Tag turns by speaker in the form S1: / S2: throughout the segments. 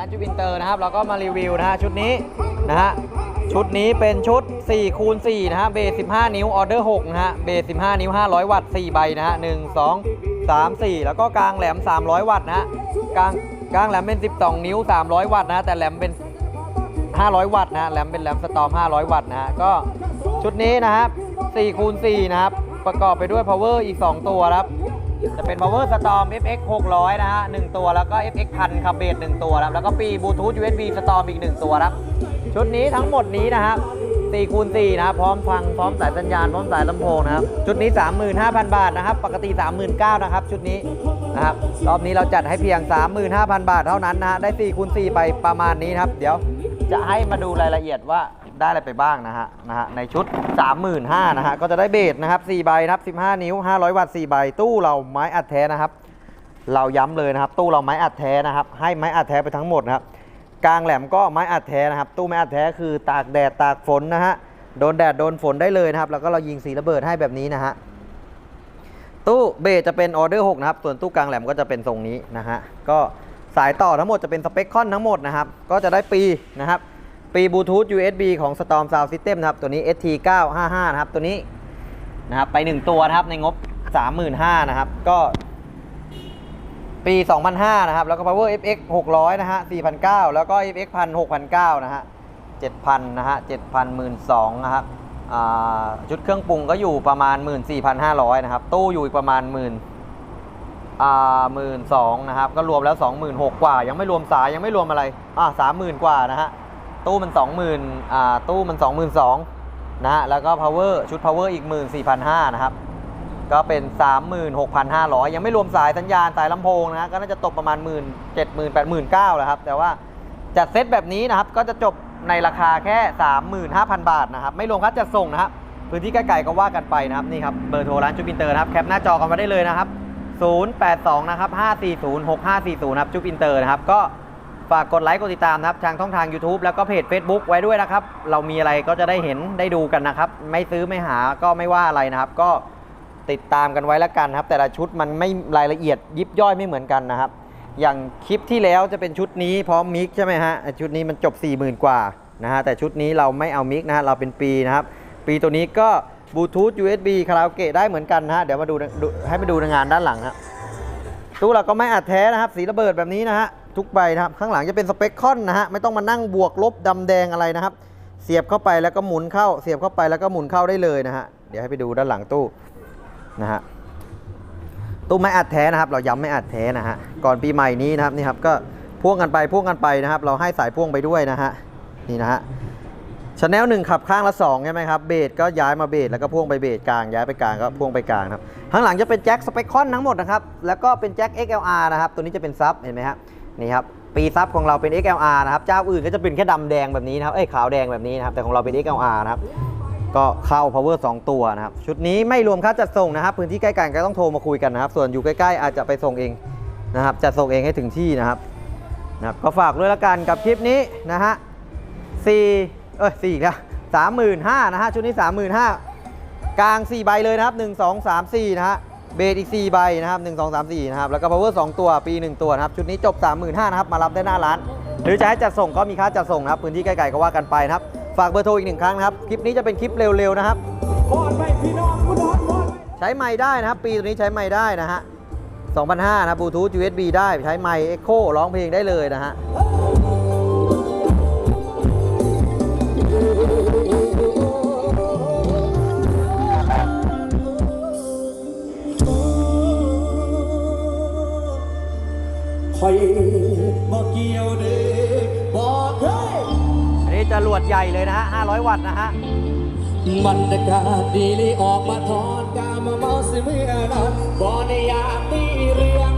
S1: ร้านจูบินเตอร์นะครับ เราก็มารีวิวนะฮะชุดนี้นะฮะชุดนี้เป็นชุด4คูณ4นะฮะเบส15 นิ้วออเดอร์6นะฮะเบส15 นิ้ว 500 วัตต์4ใบนะฮะ1 2 3 4 แล้วก็กลางแหลม 300 วัตต์นะฮะกลางกลางแหลมเป็น 12 นิ้ว 300 วัตต์นะฮะแต่แหลมเป็น 500 วัตต์นะฮะแหลมเป็นแหลมสตอม 500 วัตต์นะฮะก็ชุดนี้นะครับ4คูณ4นะครับประกอบไปด้วย power อีก 2 ตัวครับ จะเป็น power storm fx 600 นะฮะ1ตัวแล้วก็ fx 1000ครับเบส1ตัวครับแล้วก็ปีบลูทูธ usb storm อีก1ตัวครับ ชุดนี้ทั้งหมดนี้นะครับ4คูณ4นะครับพร้อมฟังพร้อมสายสัญญาณพร้อมสายลำโพงนะครับ ชุดนี้ 35,000 บาทนะครับ ปกติ 39,000นะครับ ชุดนี้นะครับรอบนี้เราจัดให้เพียง 35,000 บาทเท่านั้นนะฮะได้4คูณ4ไปประมาณนี้นะครับ เดี๋ยวจะให้มาดูรายละเอียดว่า ได้อะไรไปบ้างนะฮะนะฮะในชุด 35,000นะฮะก็จะได้เบสนะครับ4ใบนะครับ15 นิ้ว 500 วัตต์4ใบตู้เราไม้อัดแท้นะครับ เราย้ำเลยนะครับตู้เราไม้อัดแท้นะครับ ให้ไม้อัดแท้ไปทั้งหมดนะครับกลางแหลมก็ไม้อัดแท้นะครับ ตู้ไม้อัดแท้คือตากแดดตากฝนนะฮะโดนแดดโดนฝนได้เลยนะครับ แล้วก็เรายิงสีระเบิดให้แบบนี้นะฮะตู้เบสจะเป็นออเดอร์6นะครับ ส่วนตู้กลางแหลมก็จะเป็นทรงนี้นะฮะก็สายต่อทั้งหมดจะเป็นสเปคคอนทั้งหมดนะครับ ก็จะได้ปีนะครับ ปีบลูทูธ USB ของ Storm Sound System นะครับ ตัวนี้ ST955 นะครับ ตัวนี้นะครับ ไป 1 ตัวนะครับ ในงบ 35,000นะครับ ก็ ปี 2005นะครับ แล้วก็ Power FX 600 นะฮะ4,900 แล้วก็ FX 1,000 6,900 นะฮะ 7,000 นะฮะ 7,012นะครับ ชุดเครื่องปรุงก็อยู่ประมาณ 14,500 นะครับ ตู้อยู่อีกประมาณ 1 0 0 0อ่า12,000นะครับ ก็รวมแล้ว 26,000 กว่า ยังไม่รวมสายยังไม่รวมอะไร อ่า30,000กว่านะฮะ ตู้มัน 20,000อ่าตู้มัน 22,000นะฮะแล้วก็ power ชุด power อีก 14,500นะครับก็เป็น 36,500 ยังไม่รวมสายสัญญาณ สายลำโพงนะฮะก็น่าจะตกประมาณ 1 7 0 0 0 0 8 9 0 0 0แล้วครับแต่ว่าจัดเซตแบบนี้นะครับก็จะจบในราคาแค่ 35,000 บาทนะครับไม่รวมค่าจัดส่งนะครับพื้นที่ใกล้ๆก็ว่ากันไปนะครับนี่ครับเบอร์โทรร้านจูปินเตอร์นะครับแคปหน้าจอกันมาได้เลยนะครับ082นะครับ540 6540นะครับจูปินเตอร์นะครับก็ ฝากกดไลค์กดติดตามนะครับทางช่องทาง YouTube แล้วก็เพจ Facebook ไว้ด้วยนะครับ เรามีอะไรก็จะได้เห็นได้ดูกันนะครับ ไม่ซื้อไม่หาก็ไม่ว่าอะไรนะครับ ก็ติดตามกันไว้แล้วกันครับ แต่ละชุดมันไม่รายละเอียดยิบย่อยไม่เหมือนกันนะครับ อย่างคลิปที่แล้วจะเป็นชุดนี้พร้อมมิกใช่ไหมฮะชุดนี้มันจบ 40,000 กว่านะฮะแต่ชุดนี้เราไม่เอามิกนะฮะเราเป็นปีนะครับ ปีตัวนี้ก็บลูทูธ USB คาราโอเกะได้เหมือนกันนะฮะเดี๋ยวมาดูให้ไปดูในงานด้านหลังครับตู้เราก็ไม่อัดแท้นะครับ สีระเบิดแบบนี้นะฮะ ทุกใบนะครับ ข้างหลังจะเป็นสเปคคอนนะฮะ ไม่ต้องมานั่งบวกลบดำแดงอะไรนะครับ เสียบเข้าไปแล้วก็หมุนเข้า เสียบเข้าไปแล้วก็หมุนเข้าได้เลยนะฮะ เดี๋ยวให้ไปดูด้านหลังตู้นะฮะ ตู้ไม่อัดแท้นะครับ เราย้ำไม่อัดแท้นะฮะ ก่อนปีใหม่นี้นะครับนี่ครับก็พ่วงกันไปพ่วงกันไปนะครับ เราให้สายพ่วงไปด้วยนะฮะ นี่นะฮะชแนลหนึ่งขับข้างละ2ใช่ไหมครับเบสก็ย้ายมาเบสแล้วก็พ่วงไปเบสกลางย้ายไปกลางก็พ่วงไปกลางครับข้างหลังจะเป็นแจ็คสเปคคอนทั้งหมดนะครับแล้วก็เป็นแจ็ค XLR นะครับตัวนี้จะเป็นซับเห็นไหมครับ นี่ครับปีซับของเราเป็น XLR นะครับ เจ้าอื่นก็จะเป็นแค่ดำแดงแบบนี้นะครับ เอ้ยขาวแดงแบบนี้นะครับ แต่ของเราเป็น XLR นะครับ ก็เข้า power 2 ตัวนะครับ ชุดนี้ไม่รวมค่าจัดส่งนะครับ พื้นที่ใกล้กันก็ต้องโทรมาคุยกันนะครับ ส่วนอยู่ใกล้ๆอาจจะไปส่งเองนะครับ จัดส่งเองให้ถึงที่นะครับนะครับ ก็ฝากด้วยละกันกับคลิปนี้นะฮะสี่เอ้ยสี่แล้วสามหมื่นห้านะฮะ ชุดนี้สามหมื่นห้ากลาง4ใบเลยนะครับ1 2 3 4นะฮะ เบสอีก 4 ใบนะครับ1 2 3 4นะครับแล้วก็ power 2 ตัวปี 1 ตัวนะครับชุดนี้จบ 35,000นะครับมารับได้หน้าร้าน หรือจะให้จัดส่งก็มีค่าจัดส่งนะครับพื้นที่ใกล้ๆก็ว่ากันไปนะครับฝากเบอร์โทรอีกหนึ่งครั้งนะครับคลิปนี้จะเป็นคลิปเร็วๆนะครับใช้ไม้ได้นะครับ ปีตัวนี้ใช้ไม้ได้นะฮะ2,500นะบลูทูธ USB ได้ใช้ไมค์ Echo ร้องเพลงได้เลยนะฮะ
S2: อยบอกเกี่ยวเด้บอกเฮ้ย
S1: อันนี้จะรวดใหญ่เลยนะฮะ 500 วัตต์นะฮะ
S2: บรรยากาศดีลีออกมาทอนกามาเมาสิเมื่อนอนบ่ในยามมีเรื่อง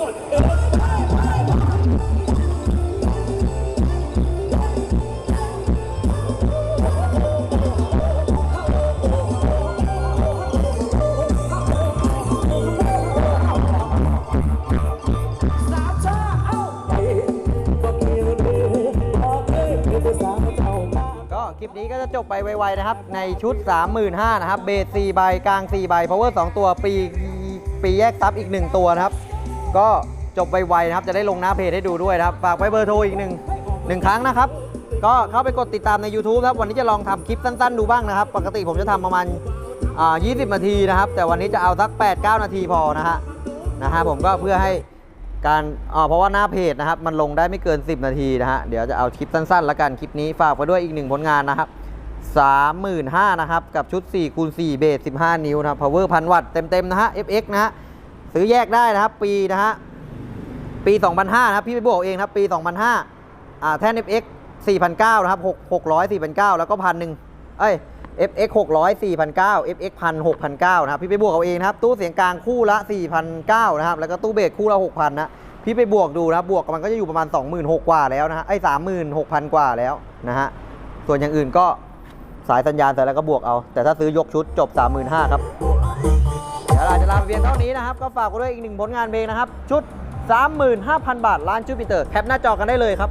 S2: ก็ค
S1: ลิ
S2: ปนี้ก็
S1: จะจบไปไวๆนะครับ ในชุด 35,000นะครับ เบส4ใบกลาง 4 ใบ power 2 ตัว ปีปีแยกซับอีก 1 ตัวนะครับ ก็จบไวๆนะครับ จะได้ลงหน้าเพจให้ดูด้วยนะครับ ฝากไว้เบอร์โทรอีกหนึ่งหนึ่งครั้งนะครับ ก็เข้าไปกดติดตามใน YouTube ครับ วันนี้จะลองทำคลิปสั้นๆ ดูบ้างนะครับ ปกติผมจะทำประมาณอ่า20นาทีนะครับ แต่วันนี้จะเอาสัก 8-9 นาทีพอนะฮะนะฮะผมก็เพื่อให้การอ๋อเพราะว่าหน้าเพจนะครับ มันลงได้ไม่เกิน 10 นาทีนะฮะ เดี๋ยวจะเอาคลิปสั้นๆแล้วกันคลิปนี้ฝากไว้ด้วยอีกหนึ่งผลงานนะครับ35,000นะครับ กับชุด4คูณ4เบส15 นิ้วนะครับ power พันวัตต์เต็มๆนะฮะ FX นะฮะ ซื้อแยกได้นะครับ ปีนะฮะปี 2005 นะครับ พี่ไปบวกเองนะครับ ปี 2005อ่าแท่น FX 4,900 นะครับ6 600 4,900 แล้วก็พันหนึ่งเอ้ย FX 600 4,900 FX 1,000 6,900 นะครับ พี่ไปบวกเอาเองนะครับ ตู้เสียงกลางคู่ละ 4,900 นะครับ แล้วก็ตู้เบสคู่ละ 6,000 นะ พี่ไปบวกดูนะบวกมันก็จะอยู่ประมาณ 26,000 กว่าแล้วนะฮะไอ้36,000 กว่าแล้วนะฮะ ส่วนอย่างอื่นก็สายสัญญาณใส่แล้วก็บวกเอา แต่ถ้าซื้อยกชุดจบ 35,000 ครับ ยวเราจะลาไปเพียงเท่านี้นะครับ ก็ฝากไว้ด้วยอีกหนึ่งผลงานเพลงนะครับ ชุด 35,000 บาทร้านจูปิเตอร์แคปหน้าจอกันได้เลยครับ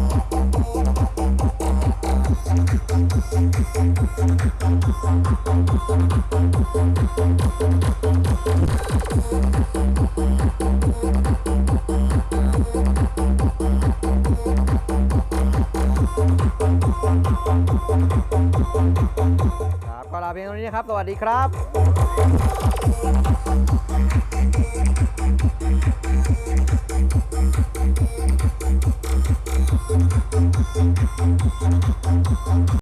S1: ครับก็ลาเพียงเท่านี้นะครับ สวัสดีครับ